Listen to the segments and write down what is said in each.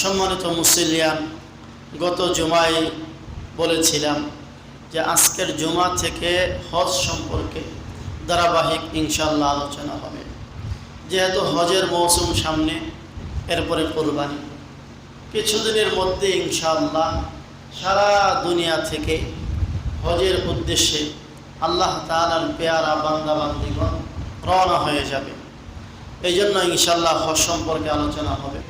সম্মানিত মুসলিয়ান গত জুমায় বলেছিলাম যে আজকের জুমা থেকে হজ সম্পর্কে ধারাবাহিক ইনশাল্লাহ আলোচনা হবে। যেহেতু হজের মৌসুম সামনে, এরপরে কোরবানি। কিছুদিনের মধ্যে ইনশাআল্লাহ সারা দুনিয়া থেকে হজের উদ্দেশ্যে আল্লাহ তালার পেয়ারা বান্দা বান্দিগণ রওনা হয়ে যাবে। এই জন্য ইনশাল্লাহ হজ সম্পর্কে আলোচনা হবে।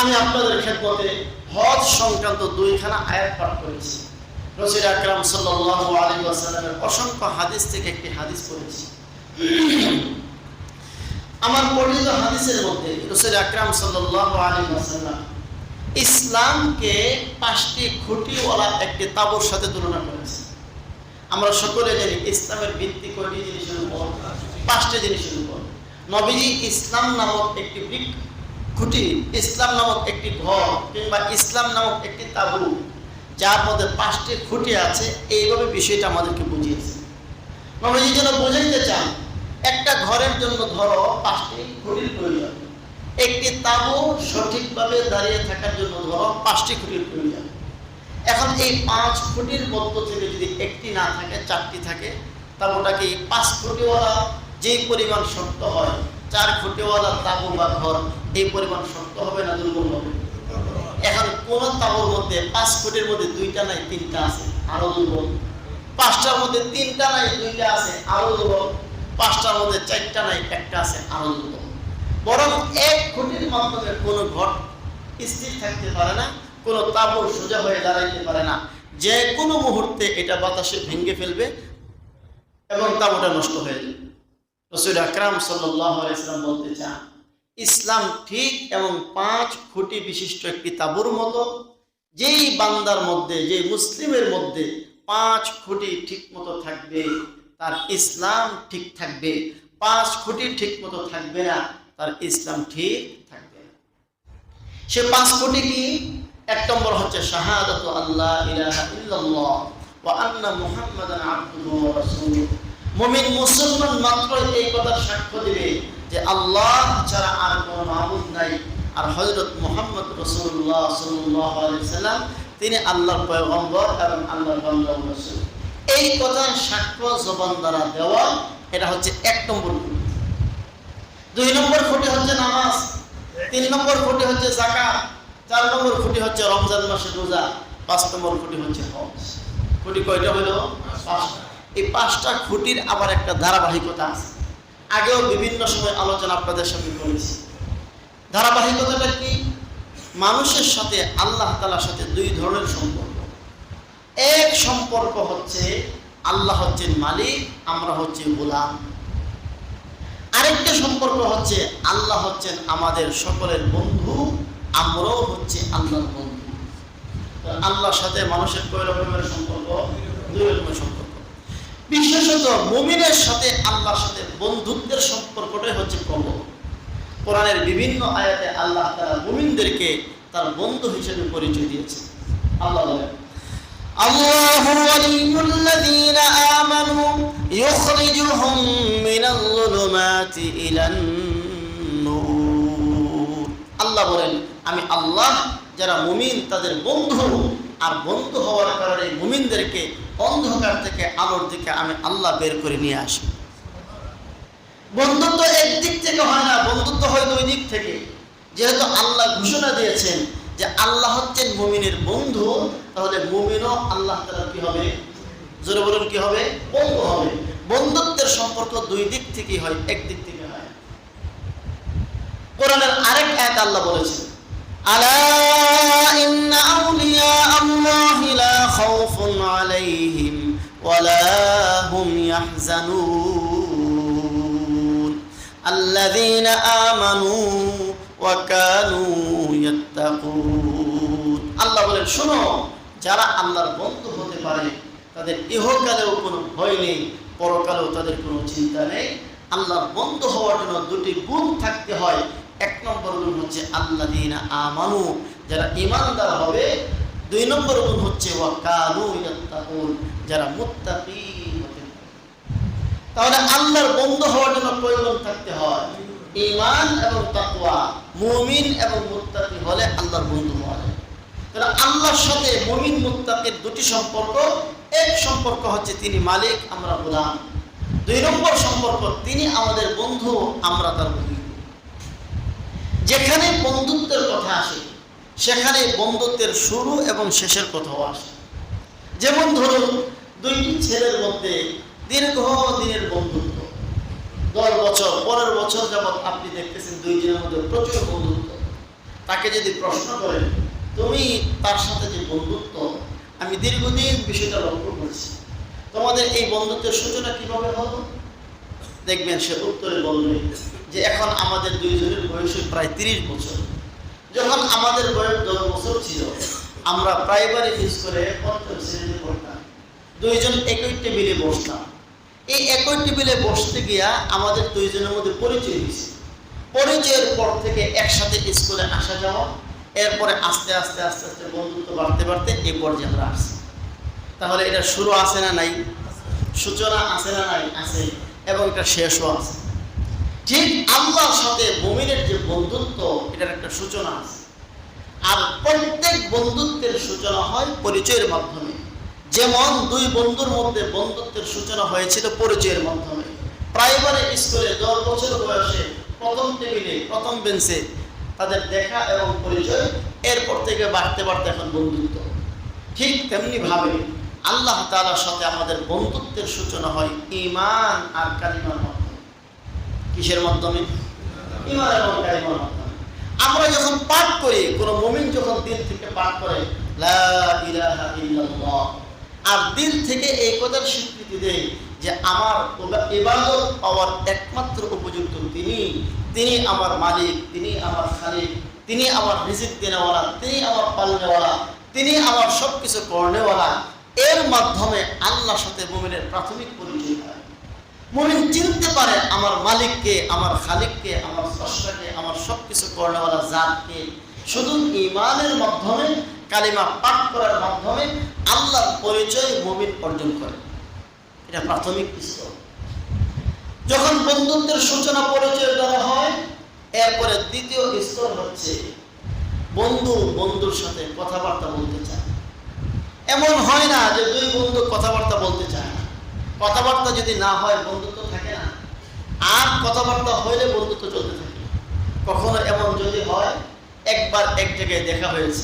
আমি আপনাদের ক্ষেত্রে হজ সংক্রান্ত দুইখানা আয়াত পাঠ করেছি। রসির আকরাম সাল্লাহ আলী আসালামের অসংখ্য হাদিস থেকে একটি হাদিস পড়েছি। আমার পরিচিত হাদিসের মধ্যে রসির আকরাম সাল্লাহ আলী আসাল্লাম ইসলামকে পাঁচটি খুঁটিওয়ালা একটি তাবুর সাথে তুলনা করেছে। আমরা সকলে জানি ইসলামের ভিত্তি কয়টি জিনিসের উপর? পাঁচটি জিনিসের উপর। নবীজি ইসলাম নামক একটি বৃক্ষ খুঁটি ইসলাম নামক একটি ঘর কিংবা ইসলাম নামক একটি তাবু, যার মধ্যে পাঁচটি খুঁটি আছে, এইভাবে বিষয়টা আমাদেরকে বুঝিয়েছে। নবীজি যেন বুঝাইতে চান একটা ঘরের জন্য ধরো পাঁচটি খুঁটির প্রয়োজন। একটি তাবু সঠিকভাবে দাঁড়িয়ে থাকার জন্য ধরো পাঁচটি খুঁটির প্রয়োজন। এখন এই পাঁচ ফুটির মধ্য থেকে যদি একটি না থাকে, চারটি থাকে তাবুটাকে পাঁচ ফুটিওয়ালা যেই পরিমাণ শক্ত হয় চার ফুটিওয়ালা তাবু বা ঘর, এই পরিমাণ শক্ত হবে না দুর্বল হবে? এখন কোন তাবুর মধ্যে পাঁচ ফুটের মধ্যে দুইটা নাই, তিনটা আছে, আরও দুর্বল। পাঁচটার মধ্যে তিনটা নাই, দুইটা আছে, আরও দুর্বল। পাঁচটার মধ্যে চারটা নাই, একটা আছে, আরও দুর্বল। বরং এক ফুটির মাধ্যমে কোনো ঘর স্থির থাকতে পারে না, কোনো তাবর সোজা হয়ে দাঁড়াইতে পারে না। যে কোনো মুহূর্তে এটা বাতাসে ভেঙে ফেলবে এবং তাবুটা নষ্ট হয়ে যাবে। রসুল আকরাম সাল্লাম বলতে চান, ইসলাম ঠিক এবং পাঁচ খুঁটি বিশিষ্ট একটি তাবুর মতো, যেই বান্দার মধ্যে যে মুসলিমের মধ্যে পাঁচ খুঁটি ঠিক মতো থাকবে, তার ইসলাম ঠিক থাকবে। পাঁচ খুঁটি ঠিক মতো থাকবে না, তার ইসলাম ঠিক থাকবে না। সে পাঁচ কোটি কি? এক নম্বর হচ্ছে শাহাদাতু আল্লাহ ইলাহা ইল্লাল্লাহ ওয়া আবদুহু ওয়া রাসূলুহু। মুমিন মুসলমান মাত্র এই কথার সাক্ষ্য দিবে যে আল্লাহ ছাড়া আর কোনো মাবুদ নাই। আর হযরত মোহাম্মদ রাসূলুল্লাহ সাল্লাল্লাহু আলাইহি সাল্লাম, তিনি আল্লাহর পয়গম্বর এবং আল্লাহর রাসূল। এই কথার সাক্ষ্য জবান দ্বারা দেওয়া, এটা হচ্ছে এক নম্বর দুই নম্বর খুঁটি হচ্ছে নামাজ, তিন নম্বর খুঁটি হচ্ছে জাকাত চার নম্বর খুঁটি হচ্ছে রমজান মাসের রোজা, পাঁচ নম্বর খুঁটি হচ্ছে হজ। খুঁটি কয়টা হলো? পাঁচটা। এই পাঁচটা খুঁটির আবার একটা ধারাবাহিকতা আছে। আগেও বিভিন্ন সময় আলোচনা আপনাদের সঙ্গে করেছি। ধারাবাহিকতাটা কি? মানুষের সাথে আল্লাহ তালার সাথে দুই ধরনের সম্পর্ক। এক সম্পর্ক হচ্ছে আল্লাহ হচ্ছেন মালিক, আমরা হচ্ছে গোলাম। আরেকটা সম্পর্ক হচ্ছে আল্লাহ হচ্ছেন আমাদের সকলের বন্ধু, আমরাও হচ্ছে আল্লাহর বন্ধু। আল্লাহর সাথে মানুষের কয় রকমের সম্পর্ক? দুই রকমের সম্পর্ক। বিশেষত মুমিনের সাথে আল্লাহর সাথে বন্ধুত্বের সম্পর্কটাই হচ্ছে প্রবল কোরআনের বিভিন্ন আয়াতে আল্লাহ তারা মুমিনদেরকে তার বন্ধু হিসেবে পরিচয় দিয়েছে আল্লাহ বলেন الله ولي الذين آمنوا يخرجهم من الظلمات إلى النور আল্লাহ বলেন আমি আল্লাহ যারা মুমিন তাদের বন্ধু আর বন্ধু হওয়ার কারণে মুমিনদেরকে অন্ধকার থেকে আলোর দিকে আমি আল্লাহ বের করে নিয়ে আসি। বন্ধুত্ব একদিক থেকে হয় না, বন্ধুত্ব হয় দুই দিক থেকে। যেহেতু আল্লাহ ঘোষণা দিয়েছেন যে আল্লাহ হচ্ছেন মুমিনের বন্ধু, তাহলে মুমিনও আল্লাহ তালা কি হবে? জোরে বলুন কি হবে? বন্ধু হবে। বন্ধুত্বের সম্পর্ক দুই দিক থেকেই হয় একদিক থেকে হয়। কোরআনের আরেক এক আল্লাহ বলেছেন ইন্না আউলিয়া আল্লাহি লা খাউফুন আলাইহিম ওয়ালা হুম ইয়াহজানুন। আল্লাযীনা আমানু ওয়া কানু ইয়াত্তাকুন। আল্লাহ বলেন, শোনো, যারা আল্লাহর বন্ধু হতে পারে, তাদের ইহকালেও কোনো ভয় নেই, পরকালেও তাদের কোনো চিন্তা নেই। আল্লাহর বন্ধু হওয়ার জন্য দুটি গুণ থাকতে হয় এক নম্বর গুণ হচ্ছে আল্লাহ দিন আমানু, যারা ইমানদার হবে, দুই নম্বর গুণ হচ্ছে ওয়া কানু ইয়াত্তাকুন, যারা মুত্তাকি তাহলে আল্লাহর বন্ধু হওয়ার জন্য প্রয়োজন থাকতে হয় ইমান এবং তাকওয়া, মুমিন এবং মুত্তাকি হলে আল্লাহর বন্ধু আল্লাহর সাথে মুমিন মুত্তাকের দুটি সম্পর্ক, এক সম্পর্ক হচ্ছে তিনি মালিক, আমরা গোলাম। দুই নম্বর সম্পর্ক, তিনি আমাদের বন্ধু, আমরা তার বন্ধু। যেখানে বন্ধুত্বের কথা আসে, সেখানে বন্ধুত্বের শুরু এবং শেষের কথাও আসে। যেমন ধরুন, দুইটি ছেলের মধ্যে দীর্ঘ দিনের বন্ধুত্ব। দশ বছর, পরের বছর যাবৎ আপনি দেখতেছেন দুইজনের মধ্যে প্রচুর বন্ধুত্ব। তাকে যদি প্রশ্ন করেন, তুমি তার সাথে যে বন্ধুত্ব, আমি দীর্ঘদিন বিষয়টা লক্ষ্য করেছি। তোমাদের এই বন্ধুত্বের সূচনা কীভাবে হলো? দেখবেন সে উত্তরে বলবে যে এখন আমাদের দুইজনের বয়স প্রায় তিরিশ বছর। যখন আমাদের বয়স দশ বছর ছিল, আমরা প্রাইমারি স্কুলে পঞ্চম শ্রেণীতে পড়তাম। দুইজন একই টেবিলে বসতাম। এই একই টেবিলে বসতে গিয়া আমাদের দুইজনের মধ্যে পরিচয় হয়েছে। পরিচয়ের পর থেকে একসাথে স্কুলে আসা যাওয়া, এরপরে আস্তে আস্তে আস্তে আস্তে বন্ধুত্ব বাড়তে বাড়তে এই পর্যায়ে আমরা আসছি। তাহলে এটা শুরু আছে না নাই? সূচনা আছে না নাই? আছে। এবং এটা শেষও আছে। ঠিক আল্লাহর সাথে মুমিনের যে বন্ধুত্ব, এটার একটা সূচনা আছে। আর প্রত্যেক বন্ধুত্বের সূচনা হয় পরিচয়ের মাধ্যমে। যেমন দুই বন্ধুর মধ্যে বন্ধুত্বের সূচনা হয়েছিল পরিচয়ের মাধ্যমে। প্রাইমারি স্কুলে দশ বছর বয়সে প্রথম টেবিলে, প্রথম বেঞ্চে তাদের দেখা এবং পরিচয়, এরপর থেকে বাড়তে বাড়তে এখন বন্ধুত্ব। ঠিক তেমনি ভাবে আল্লাহ তাআলার সাথে আমাদের বন্ধুত্বের সূচনা হয় ইমান আর কালিমার মাধ্যমে কিসের মাধ্যমে? মাধ্যমে। আমরা যখন পাঠ করি, কোনো মুমিন যখন দিল থেকে পাঠ করে আর দিল থেকে এই কথার স্বীকৃতি দেয় যে আমার ইবাদত পাওয়ার একমাত্র উপযুক্ত তিনি। তিনি আমার মালিক, তিনি আমার খালিক, তিনি আমার রিজিক দেনেওয়ালা, তিনি আমার পালনেওয়ালা, তিনি আমার সব কিছু করনেওয়ালা। এর মাধ্যমে আল্লাহর সাথে মুমিনের প্রাথমিক পরিচয় হয়। মুমিন চিনতে পারে আমার মালিককে, আমার খালিককে, আমার স্রষ্টাকে, আমার সব কিছু জাতকে। শুধু ইমানের মাধ্যমে, কালিমা পাঠ করার মাধ্যমে আল্লাহর পরিচয় মুমিন অর্জন করে। এটা প্রাথমিক স্তর যখন বন্ধুত্বের সূচনা পরিচয় দেওয়া হয়, এরপরে দ্বিতীয় স্তর হচ্ছে বন্ধু বন্ধুর সাথে কথাবার্তা বলতে চায়। এমন হয় না যে দুই বন্ধু কথাবার্তা বলতে চায় কথাবার্তা যদি না হয়, বন্ধুত্ব থাকে না। আর কথাবার্তা হইলে বন্ধুত্ব চলতে থাকে। কখনো এমন যদি হয়, একবার এক জায়গায় দেখা হয়েছে।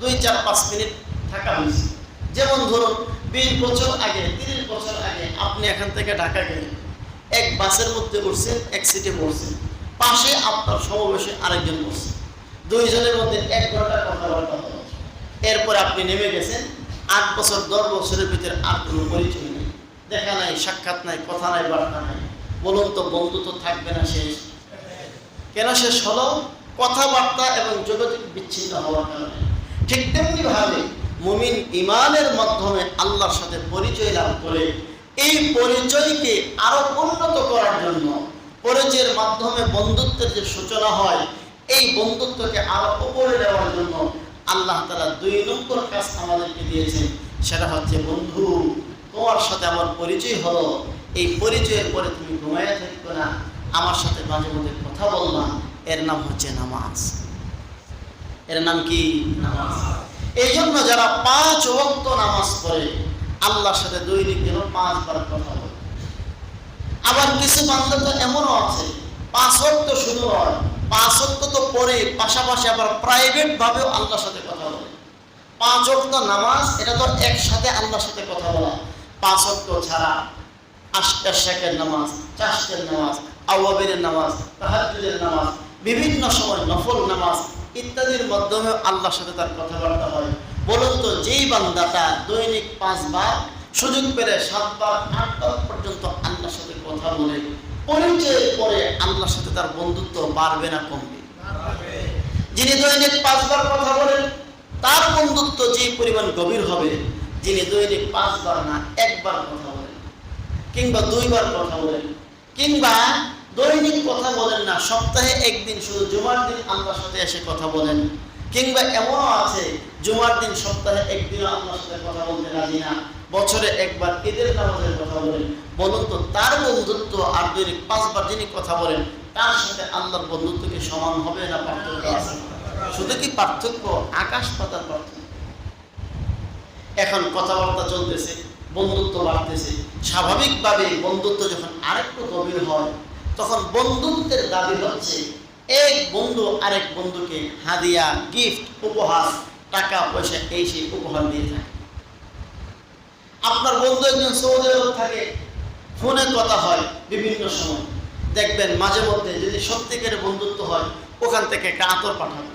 দুই, চার, পাঁচ মিনিট থাকা হয়েছে। যেমন ধরুন, বিশ বছর আগে, তিরিশ বছর আগে আপনি এখান থেকে ঢাকা গেলেন। এক বাসের মধ্যে উঠছেন, এক সিটে বসছেন। পাশে আপনার সমাবেশে আরেকজন বসছেন। দুইজনের মধ্যে এক ঘণ্টা কথাবার্তা হলো। এরপরে আপনি নেমে গেছেন। আট বছর, দশ বছরের ভিতরে আর কোনো পরিচয় দেখা নাই, সাক্ষাৎ নাই, কথা নাই, বার্তা নাই। বলুন তো, বন্ধু তো থাকবে না শেষ। কেন শেষ হলো? কথাবার্তা এবং যোগাযোগ বিচ্ছিন্ন হওয়ার কারণে। ঠিক তেমনি ভাবে মুমিন ইমানের মাধ্যমে আল্লাহর সাথে পরিচয় লাভ করে, এই পরিচয়কে আরও উন্নত করার জন্য পরিচয়ের মাধ্যমে বন্ধুত্বের যে সূচনা হয়, এই বন্ধুত্বকে আরও উপরে নেওয়ার জন্য আল্লাহ তারা দুই নম্বর কাজ আমাদেরকে দিয়েছেন, সেটা হচ্ছে বন্ধু। তোমার সাথে আমার পরিচয় হলো। এই পরিচয়ের পরে তুমি ঘুমাইয়া থাকবে না। আমার সাথে মাঝে মধ্যে কথা বললাম এর নাম হচ্ছে নামাজ। এর নাম কি? নামাজ। এই জন্য যারা পাঁচ ওয়াক্ত নামাজ পড়ে, আল্লাহর সাথে দৈনিক যেন পাঁচবার কথা বলে। আবার কিছু বান্ধব তো এমনও আছে, পাঁচ ওয়াক্ত শুধু হয়, পাঁচ ওয়াক্ত তো পড়ে, পাশাপাশি আবার প্রাইভেট ভাবেও আল্লাহর সাথে কথা বলে। পাঁচ ওয়াক্ত নামাজ, এটা তো একসাথে আল্লাহর সাথে কথা বলা। পাঁচ ওয়াক্ত ছাড়া আশটা শেখের নামাজ চাষের নামাজ, আওয়াবের নামাজ তাহাজুদের নামাজ, বিভিন্ন সময় নফল নামাজ ইত্যাদির মাধ্যমে আল্লাহর সাথে তার কথাবার্তা হয়। বলুন তো, যেই বান্দাটা দৈনিক পাঁচবার সুযোগ পেলে সাতবার, আটবার পর্যন্ত আল্লাহর সাথে কথা বলে পরিচয় পরে আল্লাহর সাথে তার বন্ধুত্ব বাড়বে না কমবে? যিনি দৈনিক পাঁচবার কথা বলেন, তার বন্ধুত্ব যে পরিমাণ গভীর হবে যিনি দৈনিক পাঁচবার না, একবার কথা বলেন। কিংবা দুইবার কথা বলেন। কিংবা দৈনিক কথা বলেন না, সপ্তাহে একদিন শুধু জুমার দিন আল্লাহর সাথে এসে কথা বলেন। কিংবা এমনও আছে, জুমার দিন সপ্তাহে একদিনও আল্লাহর সাথে কথা বলতে রাজি না। বছরে একবার ঈদের নামাজের কথা বলেন। বলুন তো, তার বন্ধুত্ব আর দৈনিক পাঁচবার যিনি কথা বলেন, তার সাথে আল্লাহর বন্ধুত্ব কি সমান হবে না পার্থক্য আছে? শুধু কি পার্থক্য? আকাশ পাতার পার্থক্য। এখন কথাবার্তা চলতেছে, বন্ধুত্ব বাড়তেছে। স্বাভাবিকভাবে বন্ধুত্ব যখন আরেকটু গভীর হয়, তখন বন্ধুত্বের দাবি হচ্ছে, এক বন্ধু আরেক বন্ধুকে হাদিয়া গিফট উপহার, টাকা, পয়সা, এই সেই উপহার দিয়ে থাকে। আপনার বন্ধু একজন সৌদি আরব থাকে, ফোনে কথা হয় বিভিন্ন সময়। দেখবেন মাঝে মধ্যে যদি সত্যিকারের বন্ধুত্ব হয়, ওখান থেকে একটা আতর পাঠাবে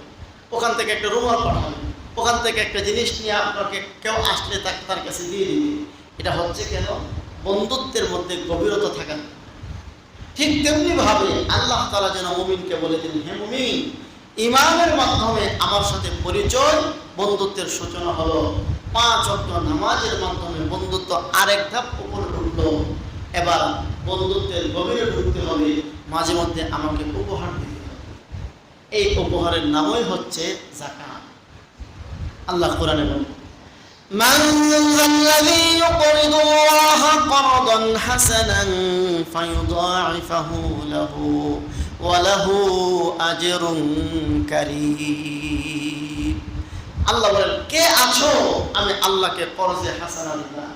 ওখান থেকে একটা রুমাল পাঠাবে ওখান থেকে একটা জিনিস নিয়ে আপনাকে কেউ আসলে তাকে তার কাছে দিয়ে দিবে। এটা হচ্ছে কেন? বন্ধুত্বের মধ্যে গভীরতা থাকা। ঠিক তেমনি ভাবে আল্লাহ তালা যেন মুমিনকে বলে দিলেন, হে মুমিন ইমানের মাধ্যমে আমার সাথে পরিচয়, বন্ধুত্বের সূচনা হলো। পাঁচ অক্ট নামাজের মাধ্যমে বন্ধুত্ব আরেক ধাপ উপরে ঢুকলো এবার বন্ধুত্বের গভীরে ঢুকতে হবে, মাঝে মধ্যে আমাকে উপহার দিতে হবে। এই উপহারের নামই হচ্ছে জাকাত আল্লাহ কোরআনে বলেন من ذا الذي يقرض الله قرضا حسنا فيضاعفه له وله أجر كريم আল্লাহ বলেন কে আছো আমি আল্লাহকে করজে হাসানা দিবা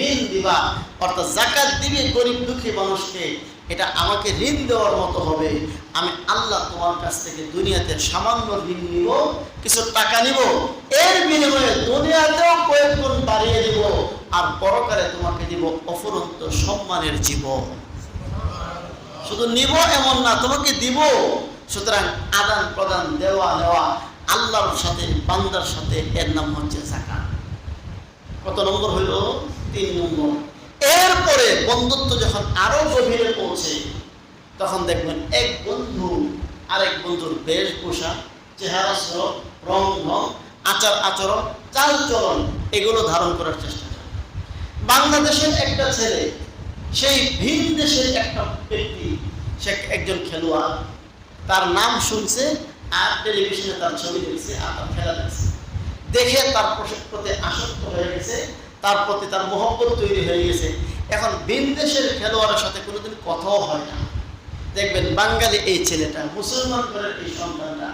ঋণ দিবা অর্থাৎ জাকাত দিবি গরিব দুঃখী মানুষকে এটা আমাকে ঋণ দেওয়ার মতো হবে। আমি আল্লাহ তোমার কাছ থেকে দুনিয়াতে সামান্য ঋণ নিব, কিছু টাকা নিব। এর বিনিময়ে দুনিয়াতেও কয়েক গুণ বাড়িয়ে দিব আর পরকালে তোমাকে দিব অফুরন্ত সম্মানের জীবন। শুধু নিব এমন না, তোমাকে দিব। সুতরাং আদান প্রদান, দেওয়া নেওয়া, আল্লাহর সাথে, বান্দার সাথে, এর নাম হচ্ছে জাকাত কত নম্বর হইল তিন নম্বর। এরপরে বন্ধুত্ব যখন আরও গভীরে পৌঁছে, তখন দেখবেন এক বন্ধু আরেক বন্ধুর বেশভূষা, চেহারা স্বরূপ রং ঢং আচার, আচরণ চাল চলন এগুলো ধারণ করার চেষ্টা করে। বাংলাদেশের একটা ছেলে, সেই ভিন দেশের একটা ব্যক্তি, সে একজন খেলোয়াড়। তার নাম শুনছে আর টেলিভিশনে তার ছবি দেখছে আর তার খেলা দেখছে। দেখে তার প্রতি আসক্ত হয়ে গেছে। তার প্রতি তার মহব্বত তৈরি হয়ে গেছে। এখন ভিন দেশের খেলোয়াড়ের সাথে কোনোদিন কথাও হয় না। দেখবেন বাঙালি এই ছেলেটা, মুসলমান ঘরের এই সন্তানটা,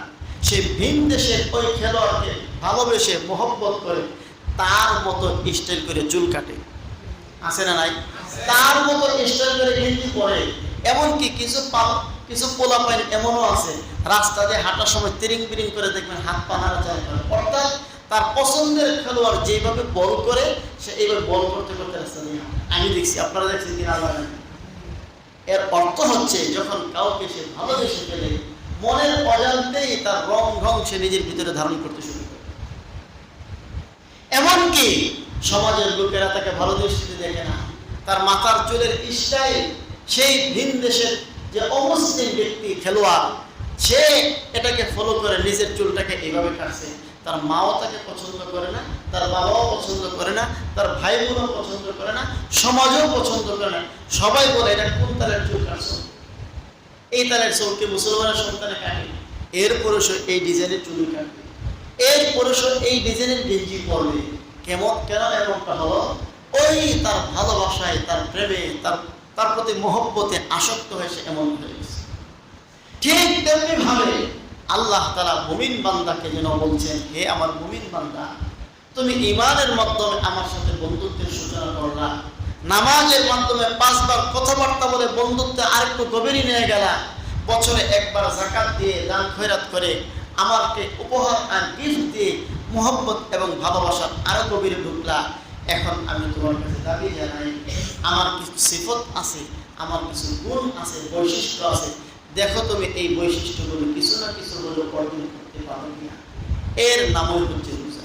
সে ভিন দেশের ওই খেলোয়াড়কে ভালোবেসে মহব্বত করে তার মতো স্টাইল করে চুল কাটে। আছে না নাই? তার মতো স্টাইল করে গেঞ্জি পরে। এমনকি কিছু কিছু পোলা পাইন এমনও আছে, রাস্তা দিয়ে হাঁটার সময় তিরিং বিরিং করে দেখবেন হাত পা নাড়াচাড়া করে। অর্থাৎ তার পছন্দের খেলোয়াড় যেভাবে বল করে, সে এইভাবে বল করতে করতে রাস্তা হাঁটে। আমি দেখছি, আপনারা দেখছেন কিনা আল্লাহ জানে। এর অর্থ হচ্ছে, যখন কাউকে সে ভালোবেসে ফেলে, মনের অজান্তেই তার রং ঢং সে নিজের ভিতরে ধারণ করতে শুরু করে এমনকি সমাজের লোকেরা তাকে ভালো দৃষ্টিতে দেখে না তার মাথার চুলের স্টাইল সেই ভিন দেশের যে অমুসলিম ব্যক্তি, খেলোয়াড় সে এটাকে ফলো করে নিজের চুলটাকে এইভাবে কাটছে, তার মাও তাকে পছন্দ করে না, তার বাবাও পছন্দ করে না, তার ভাই বোনও পছন্দ করে না, সমাজও পছন্দ করে না। সবাই বলে, এটা কোন তালের চুল কাটছো? এই তালের চুলকে মুসলমানের সন্তানে কাটে? এরপরে সে এই ডিজাইনের চুল কাটবে। এরপরে সে এই ডিজাইনের গেঞ্জি পরবে। কেমন, কেন এমনটা হলো? ওই তার ভালোবাসায়, তার প্রেমে, তার তার প্রতি মহব্বতে আসক্ত হয়েছে এমন হয়ে ঠিক তেমনি ভাবে আল্লাহ তারা মুমিন বান্দাকে যেন বলছেন, হে আমার মুমিন বান্দা, তুমি ইমানের মাধ্যমে আমার সাথে বন্ধুত্বের সূচনা করলা। নামাজের মাধ্যমে পাঁচবার কথাবার্তা বলে বন্ধুত্বে আরেকটু গভীরই নিয়ে গেলা। বছরে একবার জাকাত দিয়ে দান খয়রাত করে আমাকে উপহার আর গিফট দিয়ে মোহব্বত এবং ভালোবাসার আরও গভীরে ঢুকলা। এখন আমি তোমার কাছে দাবি জানাই, আমার কিছু সিফত আছে, আমার কিছু গুণ আছে, বৈশিষ্ট্য আছে দেখো তুমি এই বৈশিষ্ট্যগুলো কিছু না কিছু হলেও অর্জন করতে পারো কিনা। এর নামই হচ্ছে রোজা।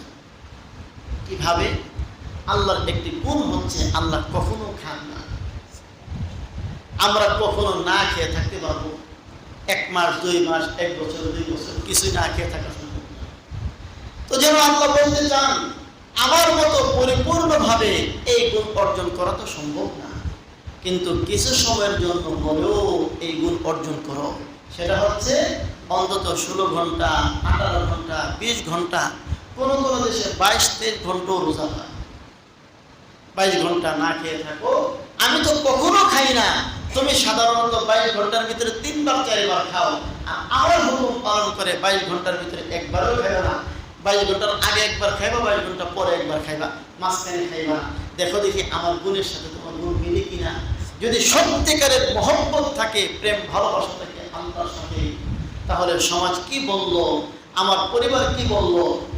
কীভাবে? আল্লাহর একটি গুণ হচ্ছে আল্লাহ কখনো খান না। আমরা কখনো না খেয়ে থাকতে পারব। এক মাস, দুই মাস, এক বছর, দুই বছর কিছুই না খেয়ে থাকা তো যেন আল্লাহ বলতে চান, আমার মতো পরিপূর্ণভাবে এই গুণ অর্জন করা তো সম্ভব না। কিন্তু কিছু সময়ের জন্য হলেও এই গুণ অর্জন করো। সেটা হচ্ছে অন্তত ষোলো ঘণ্টা, আঠারো ঘণ্টা, বিশ ঘণ্টা, কোনো কোনো দেশে বাইশ তেইশ ঘন্টাও রোজা হয়। বাইশ ঘণ্টা না খেয়ে থাকো। আমি তো কখনো খাই না। তুমি সাধারণত বাইশ ঘণ্টার ভিতরে তিনবার, চারবার খাও। আর আমার হুকুম পালন করে বাইশ ঘণ্টার ভিতরে একবারও খাও না। বাইশ ঘণ্টার আগে একবার খাইবা, বাইশ ঘণ্টা পরে একবার খাইবা। মাঝখানে খাইবা দেখো দেখি আমার গুণের সাথে তোমার গুণ মিলে কিনা যদি সত্যিকারের মহব্বত থাকে, প্রেম, ভালোবাসা থাকে, আল্লাহর সাথে, তাহলে সমাজ কি বলল, আমার পরিবার কি বলল,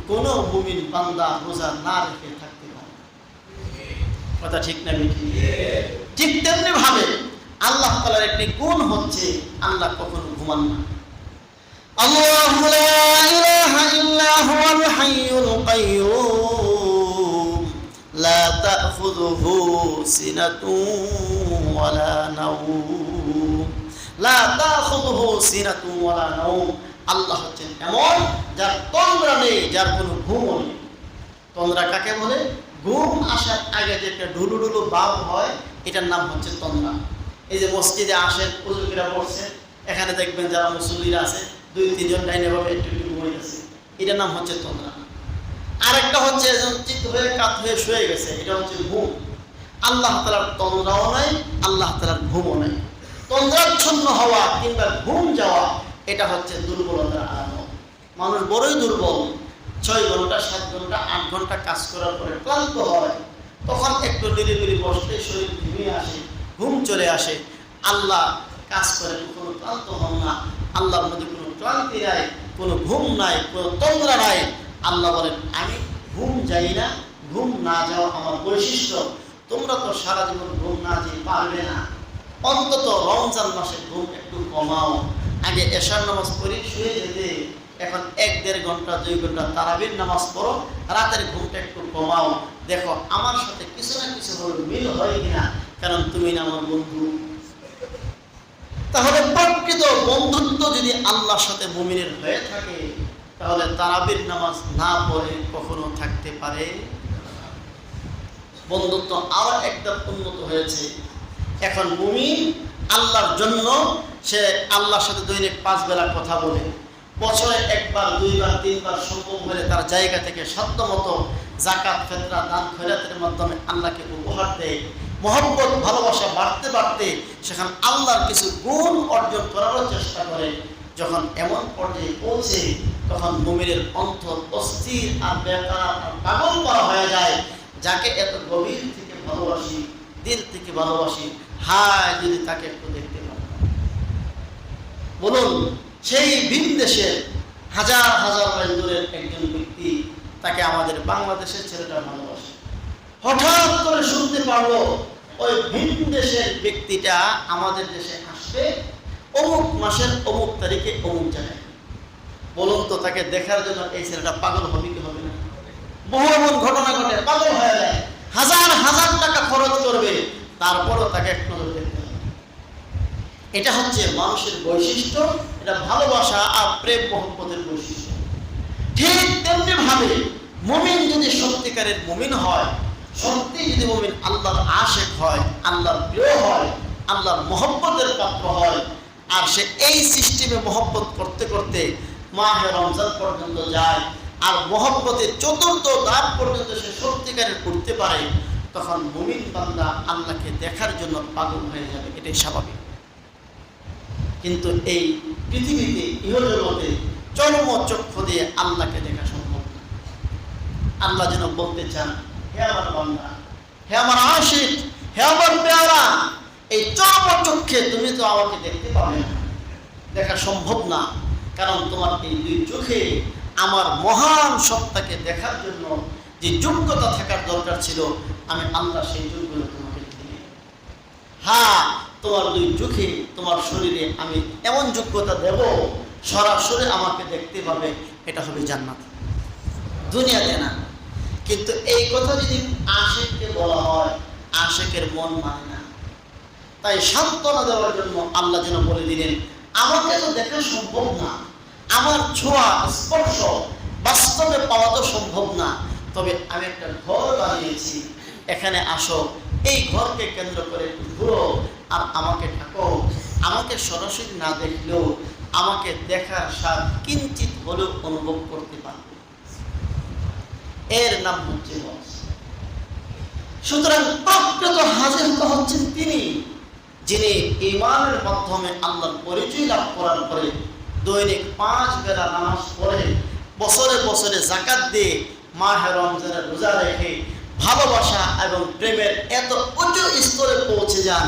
কোনো ভূমির বান্দা রোজা না রেখে থাকতে পারে কথা ঠিক না ঠিক তেমনি ভাবে আল্লাহ তালার একটি গুণ হচ্ছে, আল্লাহ কখনো ঘুমান না। আল্লাহ هو الحي القيوم لا تأخذه سنة ولا نوم লা তাখুযুহু সিনাতুন ওয়ালা নাওম আল্লাহ হচ্ছেন এমন যার তন্দ্রা নেই যার কোনো ঘুম নেই তন্দ্রা কাকে বলে ঘুম আসার আগে যে একটা ঢুলু ঢুলু ভাব হয় এটার নাম হচ্ছে তন্দ্রা এই যে মসজিদে আসেন উজুকিরা পড়ছেন এখানে দেখবেন যারা মুসল্লিরা আছে দুই তিনজন ডাইনে ভাবে একটু একটু ঘুমাইতেছে এটার নাম হচ্ছে তন্দ্রা আরেকটা হচ্ছে একজন চিত্ত হয়ে কাত হয়ে শুয়ে গেছে এটা হচ্ছে ঘুম আল্লাহ তালার তন্দ্রাও নাই, আল্লাহ তালার ঘুমও নাই। তন্দ্রাচ্ছন্ন হওয়া কিংবা ঘুম যাওয়া, এটা হচ্ছে দুর্বলতার আলামত মানুষ বড়ই দুর্বল। ছয় ঘণ্টা, সাত ঘণ্টা, আট ঘণ্টা কাজ করার পরে ক্লান্ত হয়। তখন একটু নিরিবিলি বসলে শরীর ঘুমিয়ে আসে, ঘুম চলে আসে। আল্লাহ কাজ করে কোনো ক্লান্ত হন না। আল্লাহর মধ্যে কোনো ক্লান্তি নাই, কোনো ঘুম নাই, কোনো তন্দ্রা নাই। আল্লাহ বলেন, আমি ঘুম যাই না, ঘুম না যাওয়া আমার বৈশিষ্ট্য। তোমরা তো সারা জীবন ঘুম না যেয়ে পারবে না। অন্তত রমজান মাসে ঘুম একটু কমাও। আগে এশার নামাজ পড়ি শুয়ে যেতে এখন এক দেড় ঘণ্টা, দুই ঘণ্টা তারাবির নামাজ পড়ো, রাতের ঘুমটা একটু কমাও। দেখো, আমার সাথে কিছু না কিছু হলে মিল হয় কিনা? কারণ তুমি না আমার বন্ধু। তাহলে প্রকৃত বন্ধুত্ব যদি আল্লাহর সাথে মুমিনের হয়ে থাকে, তাহলে তারাবির নামাজ না পড়ে কখনো থাকতে পারে? বন্ধুত্ব আরও একটা উন্নত হয়েছে। এখন মুমিন আল্লাহর জন্য সে আল্লাহর সাথে দৈনিক পাঁচ বেলা কথা বলে। বছরে একবার, দুইবার, তিনবার সম্ভব হলে তার জায়গা থেকে মতো জাকাত ফেতরা, দান, খয়রাতের মাধ্যমে আল্লাহকে উপহার দেয়। মহব্বত, ভালোবাসা বাড়তে বাড়তে সেখানে আল্লাহর কিছু গুণ অর্জন করারও চেষ্টা করে। যখন এমন পর্যায়ে পৌঁছে, তখন মুমিনের অন্তর অস্থির আর বেকার আর পাগল করা হয়ে যায়। যাকে এত গভীর থেকে ভালোবাসি, দিল থেকে ভালোবাসি, হায় যদি তাকে একটু দেখতে বলুন, সেই ভিন দেশের হাজার হাজার মাইল দূরের একজন ব্যক্তি তাকে আমাদের বাংলাদেশের ছেলেটা ভালোবাসে। হঠাৎ করে শুনতে পারল, ওই ভিন দেশের ব্যক্তিটা আমাদের দেশে আসবে, অমুক মাসের অমুক তারিখে অমুক জায়গায়। বলুন তো তাকে দেখার জন্য এই ছেলেটা পাগল হবে কি হবে? বহু এমন ঘটনা ঘটে, পাগল হয়ে যায়। হাজার হাজার টাকা খরচ করবে, তারপরও তাকে এক নজর দেখতে হবে। এটা হচ্ছে মানুষের বৈশিষ্ট্য, এটা ভালোবাসা আর প্রেম মহব্বতের বৈশিষ্ট্য। ঠিক তেমনি ভাবে মুমিন যদি সত্যিকারের মুমিন হয়, সত্যি যদি মুমিন আল্লাহর আশেক হয়, আল্লাহর প্রিয় হয়, আল্লাহর মহব্বতের পাত্র হয়, আর সে এই সিস্টেমে মহব্বত করতে করতে মাহে রমজান পর্যন্ত যায় আর মহব্বতের চতুর্থ ধাপ পর্যন্ত সে সত্যিকারের করতে পারে, তখন মুমিন বান্দা আল্লাহকে দেখার জন্য পাগল হয়ে যাবে, এটাই স্বাভাবিক। কিন্তু এই পৃথিবীতে ইহজগতে চরম চক্ষু দিয়ে আল্লাহকে দেখা সম্ভব না। আল্লাহ যেন বলতে চান, হে আমার বান্দা, হে আমার আশিক, হে আমার পেয়ারা, এই চরম চক্ষে তুমি তো আমাকে দেখতে পাবে না। দেখা সম্ভব না, কারণ তোমার এই দুই চোখে আমার মহান সত্তাকে দেখার জন্য যে যোগ্যতা থাকার দরকার ছিল, আমি আল্লাহ সেই যোগ্যতা তোমাকে দিই হ্যাঁ তোমার দুই চোখে, তোমার শরীরে আমি এমন যোগ্যতা দেব, সরাসরি আমাকে দেখতে পাবে, এটা হবে জান্নাত। দুনিয়াতে না। কিন্তু এই কথা যদি আশেককে বলা হয়, আশেকের মন মানে না। তাই সান্ত্বনা দেওয়ার জন্য আল্লাহ যেন বলে দিলেন, আমাকে তো দেখা সম্ভব না। আমার ছোঁয়া স্পর্শ বাস্তবে পাওয়া তো সম্ভব না। তবে আমি একটা ঘর বানিয়েছি। এখানে আসো। এই ঘরকে কেন্দ্র করে ঘুরো আর আমাকে থাকো আমাকে সরাসরি না দেখলেও আমাকে দেখার স্বাদ কিঞ্চিত হলেও অনুভব করতে পারবে। এর নাম হচ্ছে সুতরাং প্রকৃত হাজির তো হচ্ছেন তিনি, যিনি ইমানের মাধ্যমে আল্লাহর পরিচয় লাভ করার পরে দৈনিক পাঁচ বেলা নামাজ পড়ে, বছরে বছরে জাকাত দিয়ে মাহে রমজানের রোজা রেখে ভালোবাসা এবং প্রেমের এত উঁচু স্তরে পৌঁছে যান,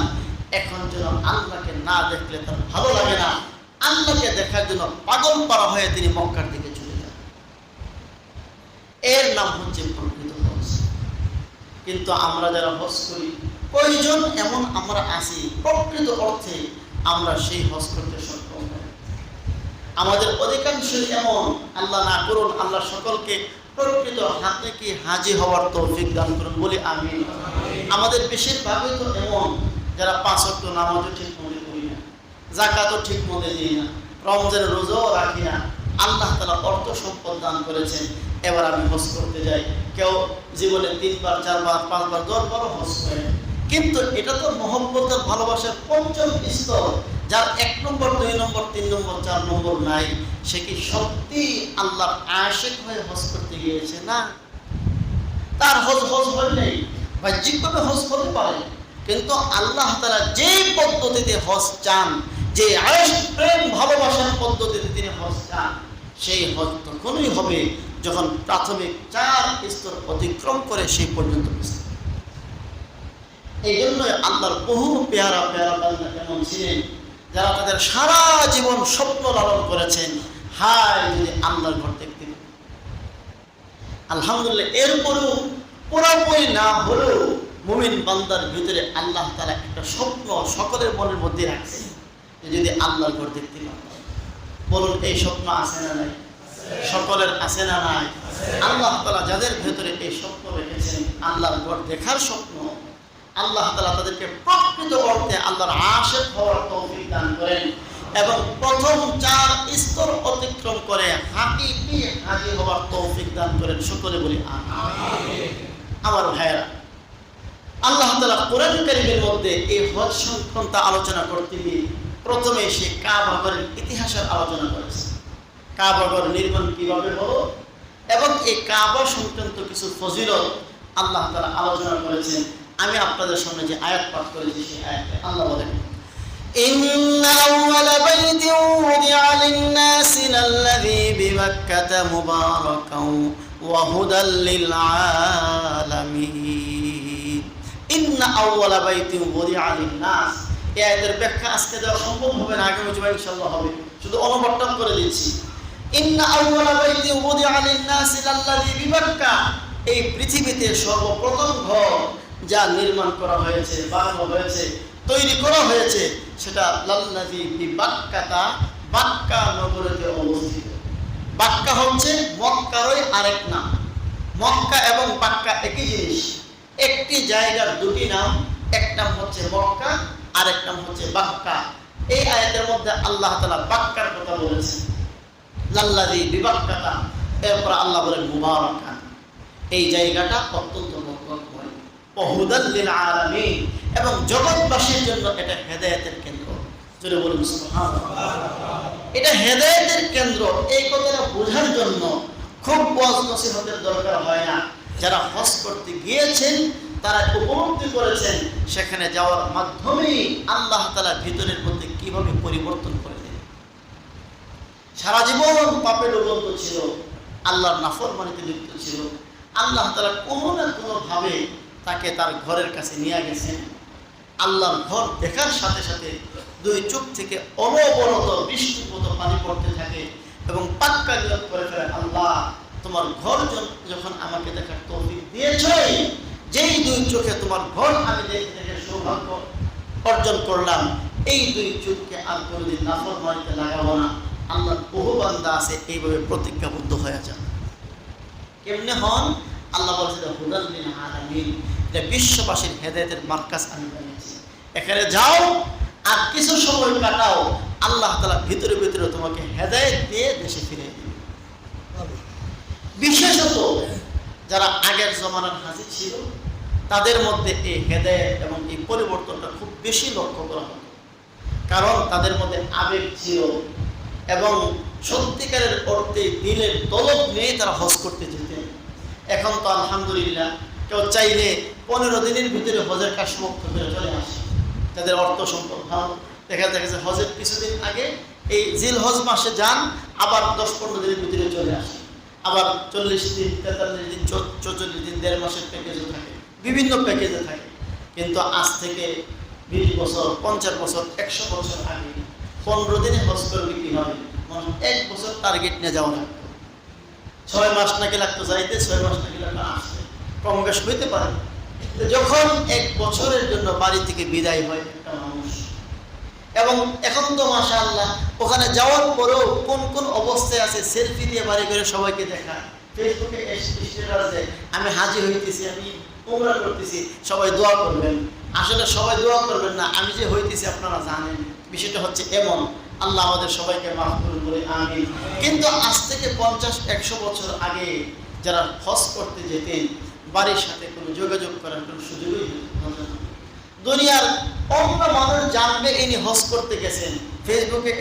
এখন যেন আল্লাহকে না দেখলে তার ভালো লাগে না আল্লাহকে দেখার জন্য পাগল পারা হয়ে তিনি মক্কার দিকে চলে যান এর নাম হচ্ছে প্রকৃত হজ কিন্তু আমরা যারা হজ করি, কয়জন এমন আমরা আছি, প্রকৃত অর্থে আমরা সেই হজ করতে সক্ষম। আমাদের অধিকাংশই এমন, আল্লাহ না করুন, আল্লাহ সকলকে প্রকৃত হাতে কি হাজি হওয়ার তৌফিক দান করুন বলি আমি আমাদের বেশিরভাগই তো এমন, যারা পাঁচ অক্ট নামাজও ঠিক মনে করি না জাকাতও ঠিক মনে দিই না, রমজানের রোজাও রাখি না, আল্লাহ তালা অর্থ সম্পদ দান করেছেন। এবার আমি হজ করতে যাই। কেউ জীবনে তিনবার, চারবার, পাঁচবার, দশবারও হজ করে। কিন্তু এটা তো মহব্বতের ভালোবাসার পঞ্চম স্তর। যার এক নম্বর, দুই নম্বর, তিন নম্বর, চার নম্বর নাই, সে কি সত্যি আল্লাহর আশেক হয়ে হজ করতে গিয়েছে না? তার হজ হজ নাই, বাহ্যিকভাবে হজ হতে পারে কিন্তু আল্লাহ তারা যে পদ্ধতিতে হজ চান, যে আয়েস প্রেম, ভালোবাসার পদ্ধতিতে তিনি হজ চান, সেই হজ তখনই হবে যখন প্রাথমিক চার স্তর অতিক্রম করে সেই পর্যন্ত এই জন্যই আল্লাহর বহু পেয়ারা পেয়ারা বান্দা কেমন ছিলেন? যারা তাদের সারা জীবন স্বপ্ন লালন করেছেন, হায় যদি আল্লাহর ঘর দেখতে। আলহামদুলিল্লাহ, এরপরেও পুরাপুরি না হলেও মুমিন বান্দার ভিতরে আল্লাহ তারা একটা স্বপ্ন সকলের মনের মধ্যে রাখছে যদি আল্লাহর ঘর দেখতে বলুন, এই স্বপ্ন আছে না নাই? সকলের আছে না নাই? আল্লাহ তালা যাদের ভেতরে এই স্বপ্ন রেখেছেন, আল্লাহর ঘর দেখার স্বপ্ন আল্লাহ তালা তাদেরকে প্রকৃত অর্থে আল্লাহর আশেক হওয়ার তৌফিক দান করেন এবং প্রথম চার স্তর অতিক্রম করে হাকিকি হাজি হওয়ার তৌফিক দান করেন। সকলে বলি আমার ভাইয়েরা আল্লাহ তালা কোরআন কারিমের মধ্যে এই হজ সংক্রান্ত আলোচনা করতে গিয়ে প্রথমে সে কাবাগরের ইতিহাসের আলোচনা করেছে। কাবাগর নির্মাণ কীভাবে হলো এবং এই কাবা সংক্রান্ত কিছু ফজিলত আল্লাহ তালা আলোচনা করেছেন। আমি আপনাদের সামনে যে আয়াত পাঠ করেছি সেই আয়াতে আল্লাহ বলেন إن أول بيت وضع للناس للذي بمكة مباركا وهدى للعالمين إن أول بيت وضع للناس এই আয়াতের ব্যাখ্যা আজকে দেওয়া সম্ভব হবে না আগামী জুমায় ইনশাআল্লাহ হবে শুধু অনুবর্তন করে দিচ্ছি ইন্না আউওয়ালা বাইতি উদিআ লিন-নাসি লাল্লাযী বিবাক্কা এই পৃথিবীতে সর্বপ্রথম ঘর যা নির্মাণ করা হয়েছে, বানানো হয়েছে, তৈরি করা হয়েছে, সেটা লাল্লাযী বিবাক্কাতা বাক্কা নগরীতে অবস্থিত। বাক্কা হচ্ছে মক্কারই আরেক নাম। মক্কা এবং বাক্কা একই জিনিস। একটি জায়গার দুটি নাম, এক নাম হচ্ছে মক্কা, আরেক নাম হচ্ছে বাক্কা। এই আয়াতের মধ্যে আল্লাহ তালা বাক্কার কথা বলেছেন। লাল্লাদি বিবাক্কাতা এরপর আল্লাহ বলেন মুবারাকা এই জায়গাটা অত্যন্ত অহুদাল্লিল আলামিন। এবং জগৎবাসীর জন্য এটা হেদায়েতের কেন্দ্র। জোরে বলুন এটা হেদায়েতের কেন্দ্র। এই কথাটা বোঝার জন্য খুব ওয়াজ নসিহতের দরকার হয় না। যারা হজ করতে গিয়েছেন, তারা উপলব্ধি করেছেন, সেখানে যাওয়ার মাধ্যমেই আল্লাহ তালা ভিতরের মধ্যে কীভাবে পরিবর্তন করে দেন। সারা জীবন পাপে ডুবন্ত ছিল, আল্লাহর নাফরমানিতে লিপ্ত ছিল। আল্লাহ তালা কোনো না কোনোভাবে তাকে তার ঘরের কাছে নিয়ে গেছেন আল্লাহর ঘর দেখার সাথে সাথে দুই চোখ থেকে অনবরত বৃষ্টির মতো পানি পড়তে থাকে এবং পাক্কা নিয়োগ করে ফেলে, আল্লাহ, তোমার ঘর যখন আমাকে দেখার তৌফিক দিয়েছই যেই দুই চোখে তোমার ঘর আমি দেখে দেখে সৌভাগ্য অর্জন করলাম, এই দুই চোখকে আর কোনোদিন নাফর মারিতে লাগাবো না। আল্লাহর বহু বান্দা আছে, এইভাবে প্রতিজ্ঞাবদ্ধ হয়ে যান। কেমনে হন? আল্লাহ বলছে আলামিন। বিশ্ববাসীর হেদায়েতের মার্কাজ আমি বানিয়েছি। এখানে যাও আর কিছু সময় কাটাও। আল্লাহ তালা ভিতরে ভিতরে তোমাকে হেদায়েত দিয়ে দেশে ফিরে বিশেষত যারা আগের জমানার হাজি ছিল, তাদের মধ্যে এই হেদায়েত এবং এই পরিবর্তনটা খুব বেশি লক্ষ্য করা হতো। কারণ তাদের মধ্যে আবেগ ছিল এবং সত্যিকারের অর্থে দিলের তলব নিয়ে তারা হজ করতে যেতেন এখন তো আলহামদুলিল্লাহ, কেউ চাইলে পনেরো দিনের ভিতরে হজের কাজ সমাপ্ত করে চলে আসে। তাদের অর্থ সম্পদ ভালো। দেখা দেখা যায় হজের কিছুদিন আগে এই জিল হজ মাসে যান, আবার দশ পনেরো দিনের ভিতরে চলে আসে। আবার চল্লিশ দিন, তেতাল্লিশ দিন চৌচল্লিশ দিন, দেড় মাসের প্যাকেজও থাকে। বিভিন্ন প্যাকেজে থাকে। কিন্তু আজ থেকে বিশ বছর, পঞ্চাশ বছর, একশো বছর আগে পনেরো দিনে হজ করবে কীভাবে? মানুষ এক বছর টার্গেট নিয়ে যাওয়া লাগতো ছয় মাস নাকি লাগতো যাইতে, ছয় মাস নাকি লাগতো আসতে। কম হইতে পারে। যখন এক বছরের জন্য বাড়ি থেকে বিদায় হয় একটা মানুষ, এবং এখন তো মাসা আল্লাহ ওখানে যাওয়ার পরেও কোন কোন অবস্থায় আছে, সেলফি দিয়ে বাড়ি করে সবাইকে দেখা ফেসবুকে আমি হাজির হইতেছি, আমি উমরা করতেছি, সবাই দোয়া করবেন। আসলে সবাই দোয়া করবেন না, আমি যে হইতেছি আপনারা জানেন। বিষয়টা হচ্ছে এমন। আল্লাহ আমাদের সবাইকে মাফ করুন বলে আমি কিন্তু আজ থেকে পঞ্চাশ, একশো বছর আগে যারা হজ করতে যেতেন, বাড়ির সাথে কোনো যোগাযোগ করার কোনো সুযোগই দুনিয়ার অন্য মানুষ জানবে ইনি হজ করতে গেছেন। ফেসবুকে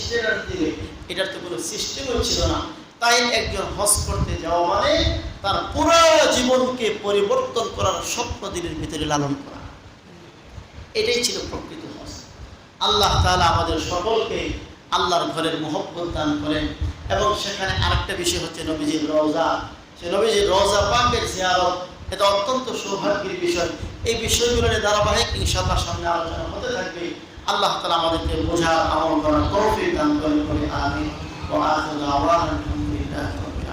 স্ট্যাটাস দিবে এটার তো কোনো সিস্টেমও ছিল না। তাই একজন হজ করতে যাওয়া মানে তার পুরো জীবনকে পরিবর্তন করার স্বপ্ন দিনের ভিতরে লালন করা। এটাই ছিল প্রকৃত আল্লাহ তালা আমাদের সকলকে আল্লাহর ঘরের মোহব্বত দান করেন। এবং সেখানে আরেকটা বিষয় হচ্ছে নবীজির রওজা। সে নবীজির রওজা পাকের জিয়ারত, এটা অত্যন্ত সৌভাগ্যের বিষয়। এই বিষয়গুলো নিয়ে ধারাবাহিক ইনশাআল্লাহ সামনে আলোচনা হতে থাকবে। আল্লাহ তালা আমাদেরকে বোঝা আমল করার তরফে দান করেন করে আমি